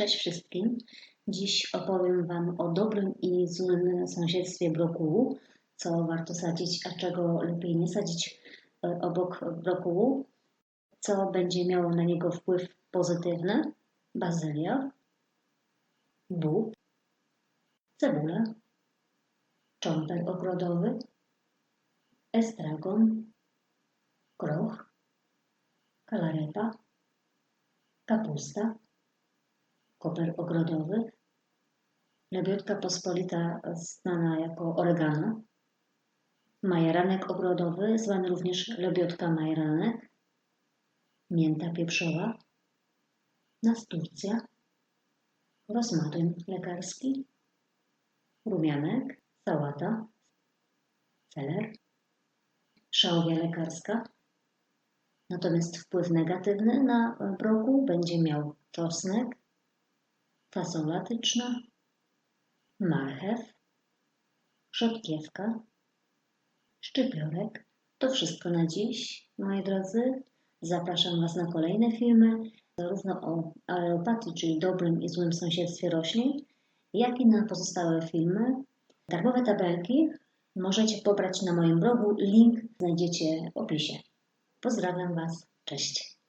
Cześć wszystkim. Dziś opowiem Wam o dobrym i złym sąsiedztwie brokułu, co warto sadzić, a czego lepiej nie sadzić e, obok brokułu, co będzie miało na niego wpływ pozytywny, bazylia, bób, cebula, cząpel ogrodowy, estragon, groch, kalarepa, kapusta, koper ogrodowy, lebiotka pospolita znana jako oregano, majeranek ogrodowy zwany również lebiotka majeranek, mięta pieprzowa, nasturcja, rozmaryn lekarski, rumianek, sałata, celer, szałwia lekarska. Natomiast wpływ negatywny na brokuł będzie miał czosnek, fasola tyczna, marchew, rzodkiewka, szczypiorek. To wszystko na dziś, moi drodzy. Zapraszam Was na kolejne filmy, zarówno o aleopatii, czyli dobrym i złym sąsiedztwie roślin, jak i na pozostałe filmy. Darmowe tabelki możecie pobrać na moim blogu. Link znajdziecie w opisie. Pozdrawiam Was. Cześć.